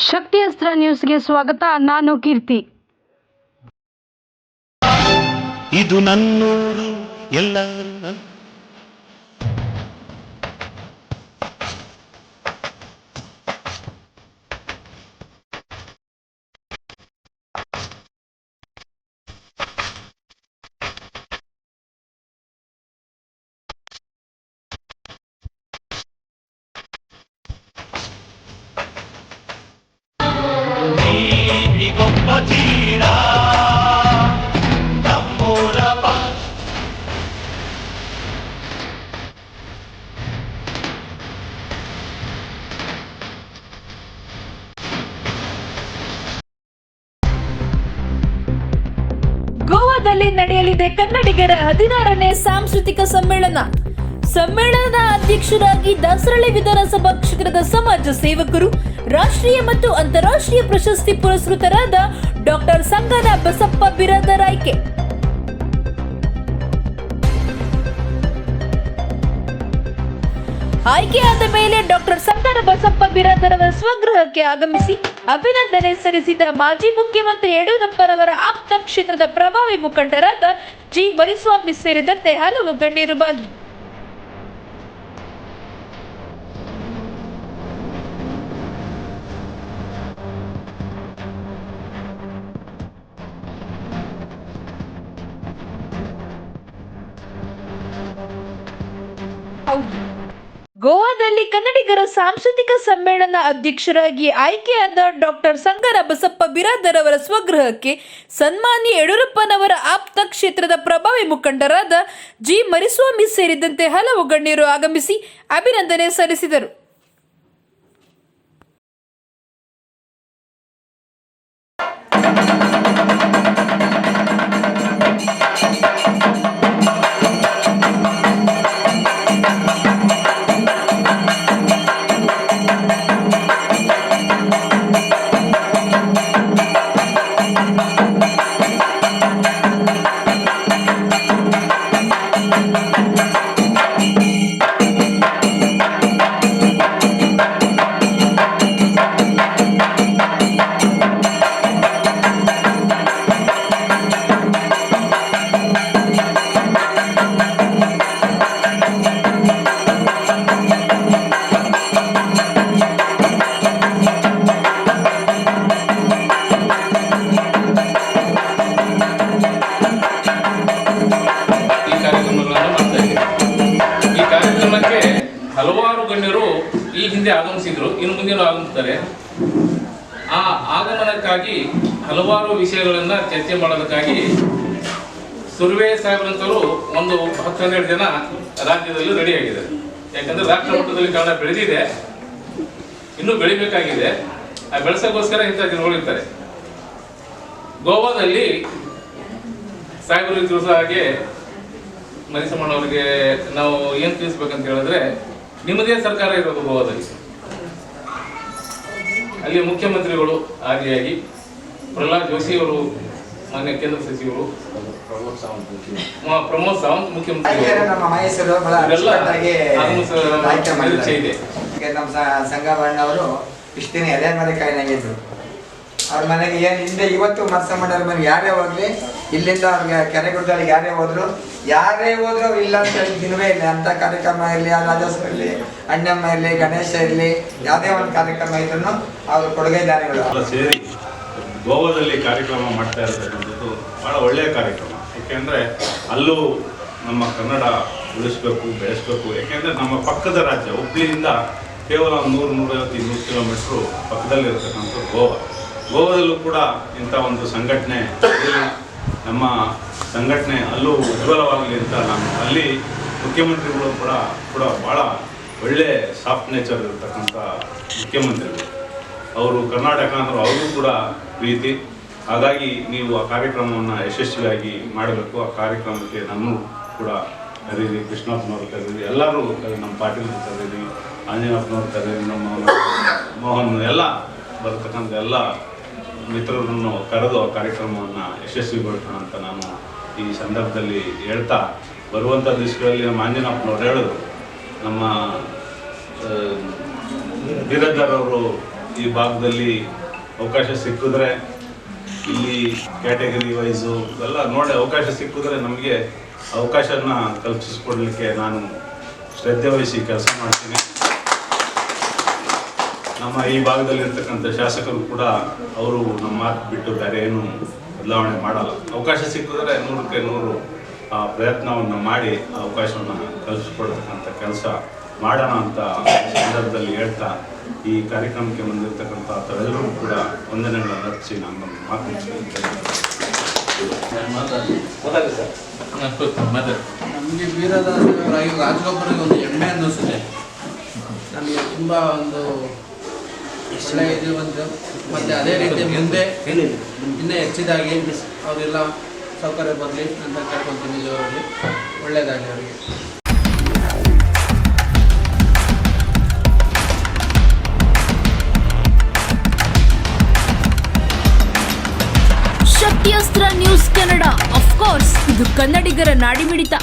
ಶಕ್ತಿ ಅಸ್ತ್ರ ನ್ಯೂಸ್ಗೆ ಸ್ವಾಗತ. ನಾನು ಕೀರ್ತಿ. ಇದು ನನ್ನೂರು ಎಲ್ಲರೂ ಗೋವಾದಲ್ಲಿ ನಡೆಯಲಿದೆ ಕನ್ನಡಿಗರ ಹದಿನಾರನೇ ಸಾಂಸ್ಕೃತಿಕ ಸಮ್ಮೇಳನ. ಸಮ್ಮೇಳನದ ಅಧ್ಯಕ್ಷರಾಗಿ ದಾಸರಳ್ಳಿ ವಿಧಾನಸಭಾ ಕ್ಷೇತ್ರದ ಸಮಾಜ ಸೇವಕರು, ರಾಷ್ಟ್ರೀಯ ಮತ್ತು ಅಂತಾರಾಷ್ಟ್ರೀಯ ಪ್ರಶಸ್ತಿ ಪುರಸ್ಕೃತರಾದ ಡಾಕ್ಟರ್ ಸಂಗನ ಬಸಪ್ಪ ಬಿರಾದರ್ ಆಯ್ಕೆ. ಆಯ್ಕೆಯಾದ ಮೇಲೆ ಡಾಕ್ಟರ್ ಸಂಗನ ಬಸಪ್ಪ ಬಿರಾದರ್ ಅವರ ಸ್ವಗೃಹಕ್ಕೆ ಆಗಮಿಸಿ ಅಭಿನಂದನೆ ಸಲ್ಲಿಸಿದ ಮಾಜಿ ಮುಖ್ಯಮಂತ್ರಿ ಯಡಿಯೂರಪ್ಪನವರ ಆಪ್ತ ಕ್ಷೇತ್ರದ ಪ್ರಭಾವಿ ಮುಖಂಡರಾದ ಜಿ ಮರಿಸ್ವಾಮಿ ಸೇರಿದಂತೆ ಹಲವು ಗಣ್ಯರು ಬಂದರು. ಗೋವಾದಲ್ಲಿ ಕನ್ನಡಿಗರ ಸಾಂಸ್ಕೃತಿಕ ಸಮ್ಮೇಳನ ಅಧ್ಯಕ್ಷರಾಗಿ ಆಯ್ಕೆಯಾದ ಡಾಕ್ಟರ್ ಸಂಗರ ಬಸಪ್ಪ ಬಿರಾದರ್ ಅವರ ಸ್ವಗೃಹಕ್ಕೆ ಸನ್ಮಾನಿ ಯಡಿಯೂರಪ್ಪನವರ ಆಪ್ತ ಕ್ಷೇತ್ರದ ಪ್ರಭಾವಿ ಮುಖಂಡರಾದ ಜಿ ಮರಿಸ್ವಾಮಿ ಸೇರಿದಂತೆ ಹಲವು ಗಣ್ಯರು ಆಗಮಿಸಿ ಅಭಿನಂದನೆ ಸಲ್ಲಿಸಿದರು. ಕಾರ್ಯಕ್ರಮಕ್ಕೆ ಹಲವಾರು ಗಣ್ಯರು ಈ ಹಿಂದೆ ಆಗಮಿಸಿದ್ರು, ಇನ್ನು ಮುಂದಿನ ಆಗಮಿಸ್ತಾರೆ. ಆ ಆಗಮನಕ್ಕಾಗಿ ಹಲವಾರು ವಿಷಯಗಳನ್ನ ಚರ್ಚೆ ಮಾಡೋದಕ್ಕಾಗಿ ಸುರ್ವೆ ಸಾಹೇಬ್ರಂತವರು ಒಂದು ಹತ್ತು ಜನ ರಾಜ್ಯದಲ್ಲಿ ರೆಡಿ ಆಗಿದೆ ಯಾಕಂದ್ರೆ ರಾಷ್ಟ್ರ ಮಟ್ಟದಲ್ಲಿ ಕನ್ನಡ ಬೆಳೆದಿದೆ. ಇನ್ನೂ ಬೆಳಿಬೇಕಾಗಿದೆ. ಆ ಬೆಳೆಸೋಕ್ಕೋಸ್ಕರ ಇಂಥ ಜನಗಳಿರ್ತಾರೆ ಗೋವಾದಲ್ಲಿ ಸಾಹೇಬರು ತಿಳಿಸೋ ಹಾಗೆ ಮರಿಸಮ್ಮನವರಿಗೆ ನಾವು ಏನು ತಿಳಿಸ್ಬೇಕಂತ ಹೇಳಿದ್ರೆ ನಿಮ್ಮದೇ ಸರ್ಕಾರ ಇರೋದು ಗೋವಾದಲ್ಲಿ. ಅಲ್ಲಿ ಮುಖ್ಯಮಂತ್ರಿಗಳು ಆದಿಯಾಗಿ ಪ್ರಹ್ಲಾದ್ ಜೋಶಿ ಅವರು ಮಾನ್ಯ ಕೇಂದ್ರ ಸಚಿವರು ಪ್ರಮೋದ್ ಸಾವಂತ್ ಮುಖ್ಯಮಂತ್ರಿ ನಮ್ಮ ಮಹೇಶರು ಬಹಳ ಇವರೆಲ್ಲ ಅಚ್ಚುಕಟ್ಟಾಗಿ ಆಗಮಿಸುವ ಆಯ್ಕೆ ನಿರೀಕ್ಷೆ ಇದೆ. ಮಾಡಿದ್ದಾರೆ ಈಗ ನಮ್ಮ ಸ- ಸಂಗಮಣ್ಣವರು ಇಷ್ಟು ದಿನ ಎಲೆ ಮೇಲೆ ಕಾಯಿನಾಗಿದ್ರು ಅವ್ರ ಮನೆಗೆ ಏನು ಹಿಂದೆ ಇವತ್ತು ಮರ್ಸ ಮಾಡೋರ ಮನೆ, ಯಾರೇ ಹೋಗ್ಲಿ, ಇಲ್ಲಿಂದ ಅವ್ರಿಗೆ ಕೆರೆಗುಡ್ಡಗಳಿಗೆ ಯಾರೇ ಹೋದ್ರು ಯಾರೇ ಹೋದ್ರು ಅವ್ರು ಇಲ್ಲ ಅಂತ ದಿನವೇ ಇಲ್ಲ ಅಂತ ಕಾರ್ಯಕ್ರಮ ಇರಲಿ ರಾಜೋತ್ಸವ ಇರಲಿ, ಅಣ್ಣಮ್ಮ ಇರಲಿ, ಗಣೇಶ ಇರಲಿ, ಯಾವುದೇ ಒಂದು ಕಾರ್ಯಕ್ರಮ ಇದ್ರು ಅವ್ರ ಕೊಡುಗೆ ದಾನಿಗಳು ಸೇರಿ ಗೋವಾದಲ್ಲಿ ಕಾರ್ಯಕ್ರಮ ಮಾಡ್ತಾ ಇರ್ತಕ್ಕಂಥದ್ದು ಭಾಳ ಒಳ್ಳೆಯ ಕಾರ್ಯಕ್ರಮ. ಏಕೆಂದರೆ ಅಲ್ಲೂ ನಮ್ಮ ಕನ್ನಡ ಉಳಿಸ್ಬೇಕು, ಬೆಳೆಸ್ಬೇಕು. ಯಾಕೆಂದ್ರೆ ನಮ್ಮ ಪಕ್ಕದ ರಾಜ್ಯ ಹುಬ್ಳಿಯಿಂದ ಕೇವಲ ನೂರು, ನೂರೈವತ್ತು, ಇನ್ನೂರು ಕಿಲೋಮೀಟ್ರು ಪಕ್ಕದಲ್ಲಿರ್ತಕ್ಕಂಥ ಗೋವಾ. ಗೋವಾದಲ್ಲೂ ಕೂಡ ಇಂಥ ಒಂದು ಸಂಘಟನೆ ನಮ್ಮ ಸಂಘಟನೆ ಅಲ್ಲೂ ಉಜ್ವಲವಾಗಲಿ ಅಂತ ನಾನು ಅಲ್ಲಿ ಮುಖ್ಯಮಂತ್ರಿಗಳು ಕೂಡ ಕೂಡ ಭಾಳ ಒಳ್ಳೆ ಸಾಫ್ಟ್ ನೇಚರ್ ಇರತಕ್ಕಂಥ ಮುಖ್ಯಮಂತ್ರಿಗಳು. ಅವರು ಕರ್ನಾಟಕ ಅಂದ್ರೆ ಅವ್ರಿಗೂ ಕೂಡ ಪ್ರೀತಿ. ಹಾಗಾಗಿ ನೀವು ಆ ಕಾರ್ಯಕ್ರಮವನ್ನು ಯಶಸ್ವಿಯಾಗಿ ಮಾಡಬೇಕು. ಆ ಕಾರ್ಯಕ್ರಮಕ್ಕೆ ನಾನು ಕೂಡ ಕರೀರಿ ಕೃಷ್ಣಪ್ಪನವ್ರು ಕರೀರಿ ಎಲ್ಲರೂ ನಮ್ಮ ಪಾಟೀಲ್ ಕರೀರಿ ಆಂಜನೇಯಪ್ಪನವ್ರು ಕರೀರಿ ನಮ್ಮ ಮೋಹನ್ ಎಲ್ಲ ಬರ್ತಕ್ಕಂಥ ಎಲ್ಲ ಮಿತ್ರರನ್ನು ಕರೆದು ಆ ಕಾರ್ಯಕ್ರಮವನ್ನು ಯಶಸ್ವಿಗೊಳಿಸೋಣ ಅಂತ ನಾನು ಈ ಸಂದರ್ಭದಲ್ಲಿ ಹೇಳ್ತಾ ಬರುವಂಥ ದಿವಸಗಳಲ್ಲಿ ನಮ್ಮ ಆಂಜನಪ್ಪನವ್ರು ಹೇಳಿದ್ರು. ನಮ್ಮ ಆ, ಈ ಭಾಗದಲ್ಲಿ ಅವಕಾಶ ಸಿಕ್ಕಿದ್ರೆ ಇಲ್ಲಿ ಕ್ಯಾಟಗರಿ ವೈಸು ಎಲ್ಲ ನೋಡಿ ಅವಕಾಶ ಸಿಕ್ಕಿದ್ರೆ ನಮಗೆ ಅವಕಾಶನ ಕಲ್ಪಿಸ್ಕೊಡ್ಲಿಕ್ಕೆ ನಾನು ಶ್ರದ್ಧೆ ವಹಿಸಿ ಕೆಲಸ ಮಾಡ್ತೀನಿ. ನಮ್ಮ ಈ ಭಾಗದಲ್ಲಿ ಇರ್ತಕ್ಕಂಥ ಶಾಸಕರು ಕೂಡ ಅವರು ನಮ್ಮ ಮಾತು ಬಿಟ್ಟು ಬೇರೆ ಏನು ಬದಲಾವಣೆ ಮಾಡಲ್ಲ. ಅವಕಾಶ ಸಿಕ್ಕಿದ್ರೆ ನೂರಕ್ಕೆ ನೂರು, ಆ, ಪ್ರಯತ್ನವನ್ನು ಮಾಡಿ ಅವಕಾಶವನ್ನು ಕಲಿಸ್ಕೊಡ್ತಕ್ಕಂಥ ಕೆಲಸ ಮಾಡೋಣ ಅಂತ ಸಂದರ್ಭದಲ್ಲಿ ಹೇಳ್ತಾ, ಈ ಕಾರ್ಯಕ್ರಮಕ್ಕೆ ಬಂದಿರತಕ್ಕಂಥ ತಾವೆಲ್ಲರೂ ಕೂಡ ವಂದನೆಗಳನ್ನು ಅರ್ಪಿಸಿ ನಾನು ನಮ್ಮ ಮಾತು ನಮಗೆ ವೀರದಾಸರಾಗಿ ರಾಜಗೊಬ್ಬರಿಗೆ ಒಂದು ಹೆಮ್ಮೆ ಅನ್ನಿಸುತ್ತೆ. ನಮಗೆ ತುಂಬ ಒಂದು ಒಂದು ಮತ್ತು ಅದೇ ರೀತಿ ಮುಂದೆ ಇನ್ನೂ ಹೆಚ್ಚಿದಾಗಿ ಅವರೆಲ್ಲ ಸೌಕರ್ಯ ಬರಲಿ ಅಂತ ಕೇಳ್ಕೊತೀನಿ ಜೋರಲ್ಲಿ ಒಳ್ಳೆಯದಾಗಲಿ ಅವರಿಗೆ. ಶಕ್ತಿಯಸ್ತ್ರ ನ್ಯೂಸ್ ಕನ್ನಡ. ಅಫ್ಕೋರ್ಸ್ ಇದು ಕನ್ನಡಿಗರ ನಾಡಿಮಿಡಿತ.